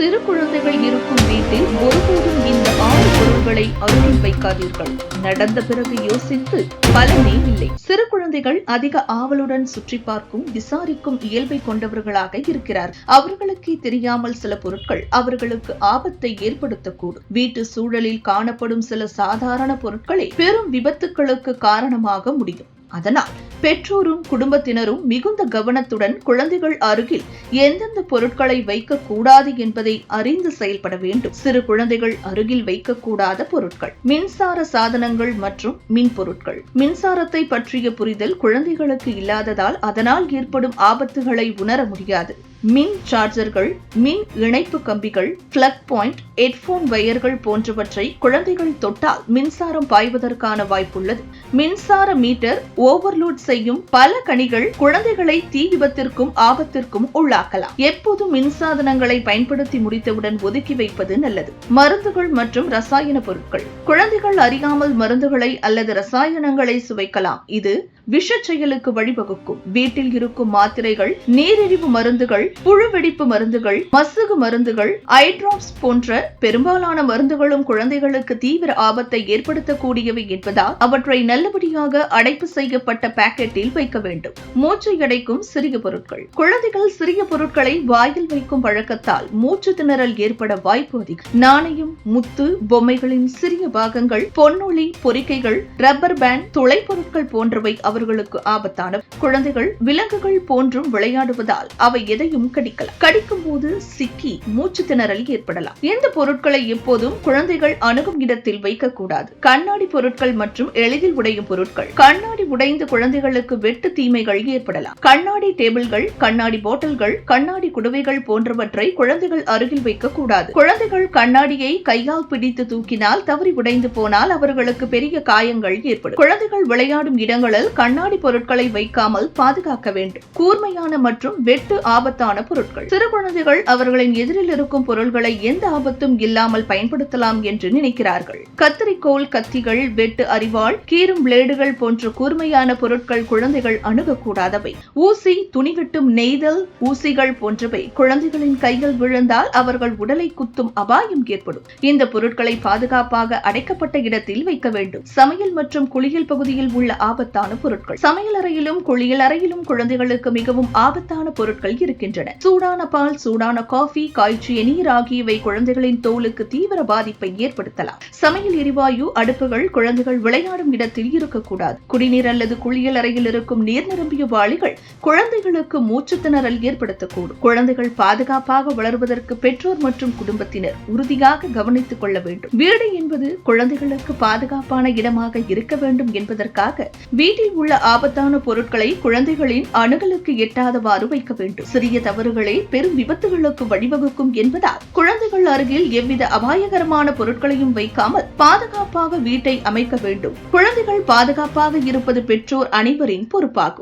சிறு குழந்தைகள் இருக்கும் வீட்டில் ஒருபோதும் இந்த ஆறு பொருட்களை அருகில் வைக்காதீர்கள். நடந்த பிறகு யோசித்து பலனே இல்லை. சிறு குழந்தைகள் அதிக ஆவலுடன் சுற்றி பார்க்கும் விசாரிக்கும் இயல்பை கொண்டவர்களாக இருக்கிறார். அவர்களுக்கே தெரியாமல் சில பொருட்கள் அவர்களுக்கு ஆபத்தை ஏற்படுத்தக்கூடும். வீட்டு சூழலில் காணப்படும் சில சாதாரண பொருட்களை பெரும் விபத்துக்களுக்கு காரணமாக முடியும். அதனால் பெற்றோரும் குடும்பத்தினரும் மிகுந்த கவனத்துடன் குழந்தைகள் அருகில் எந்தெந்த பொருட்களை வைக்கக்கூடாது என்பதை அறிந்து செயல்பட வேண்டும். சிறு குழந்தைகள் அருகில் வைக்கக்கூடாத பொருட்கள் மின்சார சாதனங்கள் மற்றும் மின் பொருட்கள். மின்சாரத்தை பற்றிய புரிதல் குழந்தைகளுக்கு இல்லாததால் அதனால் ஏற்படும் ஆபத்துகளை உணர முடியாது. மின் சார்ஜர்கள் மின் இணைப்பு கம்பிகள் பிளக் பாயிண்ட் ஹெட்போன் வயர்கள் போன்றவற்றை குழந்தைகள் தொட்டால் மின்சாரம் பாய்வதற்கான வாய்ப்புள்ளது. மின்சார மீட்டர் ஓவர்லோட் செய்யும் பல கணிகள் குழந்தைகளை தீ விபத்திற்கும் ஆபத்திற்கும் உள்ளாக்கலாம். எப்போதும் மின்சாதனங்களை பயன்படுத்தி முடித்தவுடன் ஒதுக்கி வைப்பது நல்லது? மருந்துகள் மற்றும் ரசாயன பொருட்கள். குழந்தைகள் அறியாமல் மருந்துகளை அல்லது ரசாயனங்களை சுவைக்கலாம். இது விஷ செயலுக்கு வழிவகுக்கும். வீட்டில் இருக்கும் மாத்திரைகள் நீரிழிவு மருந்துகள் புழுவெடிப்பு மருந்துகள் மசுகு மருந்துகள் ஐட்ராப்ஸ் போன்ற பெரும்பாலான மருந்துகளும் குழந்தைகளுக்கு தீவிர ஆபத்தை ஏற்படுத்தக்கூடியவை என்பதால் அவற்றை நல்லபடியாக அடைப்பு செய்யப்பட்ட பாக்கெட்டில் வைக்க வேண்டும். மூச்சை அடைக்கும் சிறிய பொருட்கள். குழந்தைகள் சிறிய பொருட்களை வாயில் வைக்கும் பழக்கத்தால் மூச்சு திணறல் ஏற்பட வாய்ப்பு அதிகம். நாணயம் முத்து பொம்மைகளின் சிறிய பாகங்கள் பொன்னொழி பொறிக்கைகள் ரப்பர் பேண்ட் துளை பொருட்கள் போன்றவை அவர்களுக்கு ஆபத்தானவை. குழந்தைகள் விலங்குகள் போன்றும் விளையாடுவதால் அவை எதையும் கடிக்கலாம் கடிக்கும் போது சிக்கி மூச்சு திணறல் ஏற்படலாம். இந்த பொருட்களை எப்போதும் குழந்தைகள் அணுகும் இடத்தில் வைக்கக்கூடாது கண்ணாடி பொருட்கள் மற்றும் எளிதில் உடையும் பொருட்கள். கண்ணாடி உடைந்து குழந்தைகளுக்கு வெட்டு தீமைகள் ஏற்படலாம். கண்ணாடி டேபிள்கள் கண்ணாடி போட்டல்கள் கண்ணாடி குடுவைகள் போன்றவற்றை குழந்தைகள் அருகில் வைக்கக்கூடாது குழந்தைகள் கண்ணாடியை கையால் பிடித்து தூக்கினால் தவறி உடைந்து போனால் அவர்களுக்கு பெரிய காயங்கள் ஏற்படும். குழந்தைகள் விளையாடும் இடங்களில் கண்ணாடி பொருட்களை வைக்காமல் பாதுகாக்க வேண்டும். கூர்மையான மற்றும் வெட்டு ஆபத்தான பொருட்கள். சிறு குழந்தைகள் அவர்களின் எதிரில் இருக்கும் பொருள்களை எந்த ஆபத்தும் இல்லாமல் பயன்படுத்தலாம் என்று நினைக்கிறார்கள். கத்தரிக்கோல் கத்திகள் வெட்டு அறிவாள் கீறும் பிளேடுகள் போன்ற கூர்மையான பொருட்கள் குழந்தைகள் அணுகக்கூடாதவை. ஊசி துணிகட்டும் நெய்தல் ஊசிகள் போன்றவை குழந்தைகளின் கையில் விழுந்தால் அவர்கள் உடலை குத்தும் அபாயம் ஏற்படும். இந்த பொருட்களை பாதுகாப்பாக அடைக்கப்பட்ட இடத்தில் வைக்க வேண்டும். சமையல் மற்றும் குளியல் பகுதியில் உள்ள ஆபத்தான பொருட்கள். சமையல் அறையிலும் குளியல் அறையிலும் குழந்தைகளுக்கு மிகவும் ஆபத்தான பொருட்கள் இருக்கின்றன. சூடான பால் சூடான காஃபி காய்ச்சிய நீர் ஆகியவை குழந்தைகளின் தோலுக்கு தீவிர பாதிப்பை ஏற்படுத்தலாம். சமையல் எரிவாயு அடுப்புகள் குழந்தைகள் விளையாடும் இடத்தில் இருக்கக்கூடாது. குடிநீர் அல்லது குளியல் அறையில் இருக்கும் நீர் நிரம்பிய வாளிகள் குழந்தைகளுக்கு மூச்சுத்திணறல் ஏற்படுத்தக்கூடும். குழந்தைகள் பாதுகாப்பாக வளர்வதற்கு பெற்றோர் மற்றும் குடும்பத்தினர் உறுதியாக கவனித்துக் கொள்ள வேண்டும். வீடு என்பது குழந்தைகளுக்கு பாதுகாப்பான இடமாக இருக்க வேண்டும் என்பதற்காக வீட்டில் உள்ள ஆபத்தான பொருட்களை குழந்தைகளின் அணுகலுக்கு எட்டாதவாறு வைக்க வேண்டும். சிறிய தவறுகளே பெரும் விபத்துகளுக்கு வழிவகுக்கும் என்பதால் குழந்தைகள் அருகில் எவ்வித அபாயகரமான பொருட்களையும் வைக்காமல் பாதுகாப்பாக வீட்டை அமைக்க வேண்டும். குழந்தைகள் பாதுகாப்பாக இருப்பது பெற்றோர் அனைவரின் பொறுப்பாகும்.